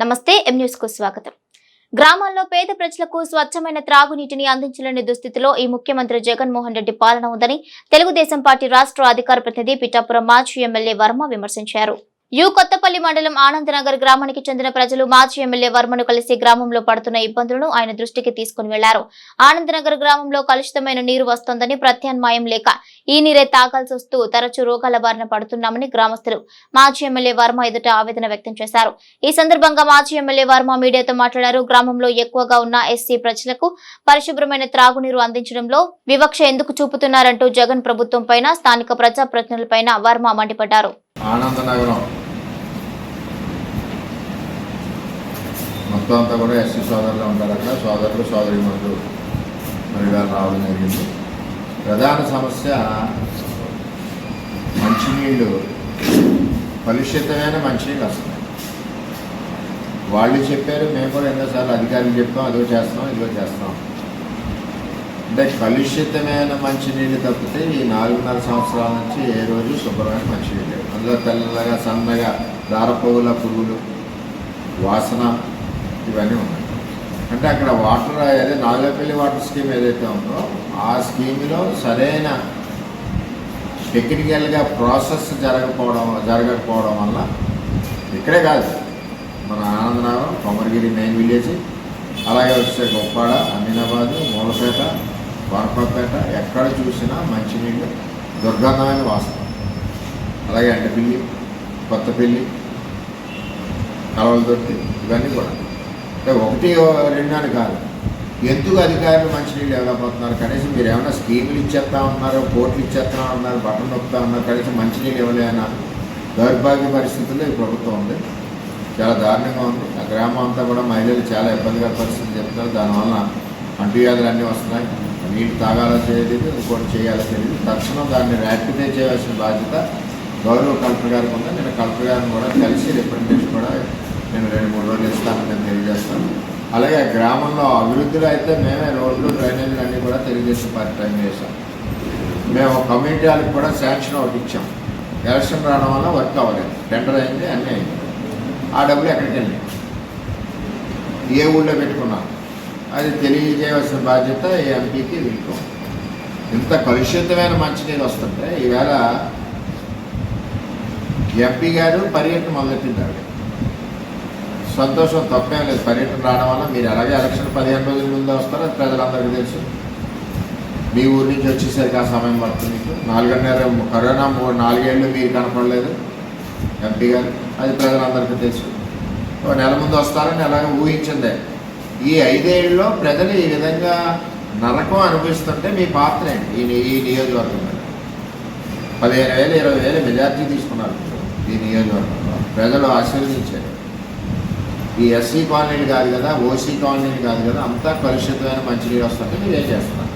నమస్తే ఎం న్యూస్కు స్వాగతం. గ్రామాల్లో పేద ప్రజలకు స్వచ్ఛమైన త్రాగునీటిని అందించలేని దుస్థితిలో ఈ ముఖ్యమంత్రి జగన్మోహన్ రెడ్డి పాలన ఉందని తెలుగుదేశం పార్టీ రాష్ట్ర అధికార ప్రతినిధి పిఠాపురం మాజీ ఎమ్మెల్యే వర్మ విమర్శించారు. యు కొత్తపల్లి మండలం ఆనందనగర్ గ్రామానికి చెందిన ప్రజలు మాజీ ఎమ్మెల్యే వర్మను కలిసి గ్రామంలో పడుతున్న ఇబ్బందులను ఆయన దృష్టికి తీసుకుని వెళ్ళారు. ఆనందనగర్ గ్రామంలో కలుషితమైన నీరు వస్తోందని ప్రత్యామ్నాయం లేక ఈ నీరే తాగాల్సి వస్తూ తరచూ రోగాల బారిన పడుతున్నామని గ్రామస్తులు మాజీ ఎమ్మెల్యే వర్మ ఎదుట ఆవేదన వ్యక్తం చేశారు. ఈ సందర్భంగా మాజీ ఎమ్మెల్యే వర్మ మీడియాతో మాట్లాడారు. గ్రామంలో ఎక్కువగా ఉన్న ఎస్సీ ప్రజలకు పరిశుభ్రమైన త్రాగునీరు అందించడంలో వివక్ష ఎందుకు చూపుతున్నారంటూ జగన్ ప్రభుత్వం పైన స్థానిక ప్రజాప్రతినిధులపైన వర్మ మండిపడ్డారు. ఆనందనగరం మొత్తం అంతా కూడా ఎస్సీ సోదరులు ఉంటారు అక్కడ సోదరులు సోదరి మందులు మరి రావడం జరిగింది. ప్రధాన సమస్య మంచినీళ్ళు. కలుషితమైన మంచినీళ్ళు వస్తున్నాయి వాళ్ళు చెప్పారు మేము కూడా ఎన్నోసార్లు అధికారులు చెప్తాం అదో చేస్తాం ఇదో చేస్తాం. అంటే కలుషితమైన మంచినీళ్ళు తప్పితే ఈ నాలుగున్నర సంవత్సరాల నుంచి ఏ రోజు శుభ్రమైన మంచినీళ్ళు అందులో తెల్లగా సన్నగా దారపోగుల పురుగులు వాసన ఇవన్నీ ఉన్నాయి. అంటే అక్కడ వాటర్ అదే నాగలపల్లి వాటర్ స్కీమ్ ఏదైతే ఉందో ఆ స్కీమ్లో సరైన టెక్నికల్గా ప్రాసెస్ జరగకపోవడం జరగకపోవడం వల్ల ఇక్కడే కాదు మన ఆనందనగరం కొమరగిరి మెయిన్ విలేజ్ అలాగే వస్తే గొప్పాడ అమీనాబాద్ మూలపేట వరపపేట ఎక్కడ చూసినా మంచినీళ్ళు దుర్గంధమైన వాసన. అలాగే అంటపిల్లి కొత్తపిల్లి కలవలదొట్టి ఇవన్నీ కూడా. ఒకటి రెండు అని కాదు. ఎందుకు అధికారులు మంచినీళ్ళు ఇవ్వలేకపోతున్నారు? కనీసం మీరు ఏమైనా స్కీములు ఇచ్చేస్తా ఉన్నారు కోట్లు ఇచ్చేస్తా ఉన్నారు బట్టలు నొక్కుతా ఉన్నారు కనీసం మంచినీళ్ళు ఇవ్వలేనా? దౌర్భాగ్య పరిస్థితుల్లో ఈ ప్రభుత్వం ఉంది. చాలా దారుణంగా ఉంది. ఆ గ్రామం అంతా కూడా మహిళలు చాలా ఇబ్బందిగా పరిస్థితులు చెప్తారు దానివల్ల అంటువ్యాధులు అన్నీ వస్తున్నాయి. నీళ్ళు తాగాలో తెలియదు ఇంకోటి చేయాలో తెలియదు. తక్షణం దాన్ని ర్యాపిడే చేయాల్సిన బాధ్యత గౌరవ కలెక్టర్ గారికి ఉంది. నేను కలెక్టర్ గారిని కూడా కలిసి రిప్రజెంటేషన్ కూడా నేను రెండు మూడు రోజులు ఇస్తాను నేను తెలియజేస్తాను. అలాగే గ్రామంలో అభివృద్ధిలో అయితే మేమే రోడ్లు డ్రైనేజీలు అన్నీ కూడా తెలుగుదేశం పార్టీ టైం చేశాం. మేము కమ్యూనిటీ వాళ్ళకి కూడా శాంక్షన్ ఒకటి ఇచ్చాం. ఎలక్షన్ రావడం వల్ల వర్క్ అవ్వలేదు. టెండర్ అయింది అన్నీ అయింది. ఆ డబ్బులు ఎక్కడికి వెళ్ళాయి ఏ ఊళ్ళో పెట్టుకున్నాం? అది తెలియజేయవలసిన బాధ్యత ఈ ఎంపీకి వీళ్ళకు. ఇంత కలుషితమైన మంచినీరు వస్తుంటే ఈవేళ ఎంపీ గారు పర్యటన మొదలెట్టింది సంతోషం తప్పేం లేదు. పర్యటన రావడం వల్ల మీరు అలాగే ఎలక్షన్ పదిహేను రోజుల ముందు వస్తారో అది ప్రజలందరికీ తెలుసు. మీ ఊరి నుంచి వచ్చేసరికి ఆ సమయం పడుతుంది మీకు. నాలుగున్నర కరోనా మూడు నాలుగేళ్ళు మీరు కనపడలేదు. ఎంపీ గారు అది ప్రజలందరికీ తెలుసు. ఓ నెల ముందు వస్తారని ఎలాగో ఊహించిందే. ఈ ఐదేళ్ళలో ప్రజలు ఈ విధంగా నరకం అనిపిస్తుంటే మీ పాత్ర ఏంటి? ఈ ఈ నియోజకవర్గం పదిహేను వేలు ఇరవై వేలు మెజార్టీ తీసుకున్నారు ఈ నియోజకవర్గంలో. ప్రజలు ఆశీర్వదించారు. ఈ ఎస్సీ కాలనీలు కాదు కదా ఓసీ కాలనీలు కాదు కదా అంతా కలుషితమైన మంచినీరు వస్తుంటే మీరు ఏం చేస్తున్నారు?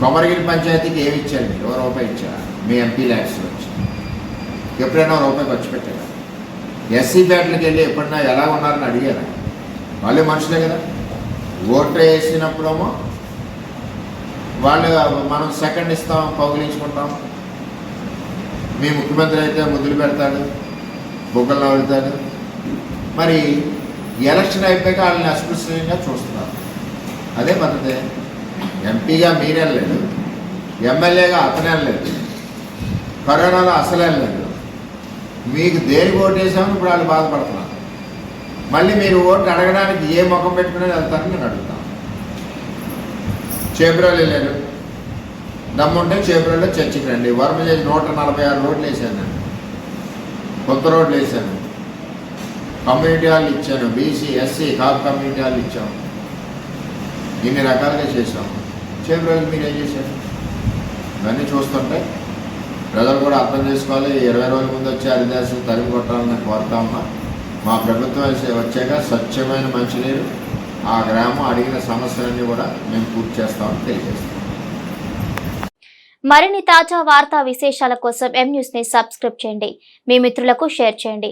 కొమరగిరి పంచాయతీకి ఏమి ఇచ్చారు? మీరు ఓ రూపాయి ఇచ్చారు? మీ ఎంపీ ల్యాక్స్ వచ్చి. ఎప్పుడైనా ఓ రూపాయి ఖర్చు పెట్టారా? ఎస్సీ బ్యాట్లకి వెళ్ళి ఎప్పుడైనా ఎలా ఉన్నారని అడిగారా? వాళ్ళే మనుషులే కదా. ఓటు వేసినప్పుడేమో వాళ్ళు మనం సెకండ్ ఇస్తాం పౌగిలించుకుంటాం. మీ ముఖ్యమంత్రి అయితే ముద్దులు పెడతాడు బొగ్గలు నవ్వుతాడు. మరి ఎలక్షన్ అయిపోయాక వాళ్ళని అస్పృశ్యంగా చూస్తున్నారు. అదే పద్ధతి ఎంపీగా మీరెళ్ళలేదు ఎమ్మెల్యేగా అతనే వెళ్ళలేదు కరోనాలో అసలు వెళ్ళలేదు. మీకు దేనికి ఓటు వేసామని ఇప్పుడు వాళ్ళు బాధపడుతున్నారు. మళ్ళీ మీరు ఓటు అడగడానికి ఏ ముఖం పెట్టుకుని వెళ్తారని నేను అడుగుతాను చేబ్రోలు వెళ్ళారు. దమ్ముంటే చేబ్రోలో చర్చికి రండి. వర్మ చేసి నూట నలభై ఆరు రోడ్లు వేసాను నేను. కొత్త రోడ్లు వేసాను. కమ్యూనిటీ వాళ్ళు ఇచ్చాను బీసీ ఎస్సీ కాప్ కమ్యూనిటీ వాళ్ళు ఇచ్చాము. ఇన్ని రకాలుగా చేసాం చేబ్రోలు మీరు ఏం చేశారు? ఇవన్నీ చూస్తుంటే ప్రజలు కూడా అర్థం చేసుకోవాలి. ఇరవై రోజుల ముందు వచ్చే హరిదాసులు తరిమి కొట్టాలని కోరుతా ఉన్నా. మా ప్రభుత్వం వచ్చాక స్వచ్ఛమైన మంచినీరు ఆ గ్రామం అడిగిన సమస్యలన్నీ కూడా మేము పూర్తి చేస్తామని తెలియజేస్తాం. మరిన్ని తాజా వార్తా విశేషాల కోసం ఎం న్యూస్ని సబ్స్క్రైబ్ చేయండి. మీ మిత్రులకు షేర్ చేయండి.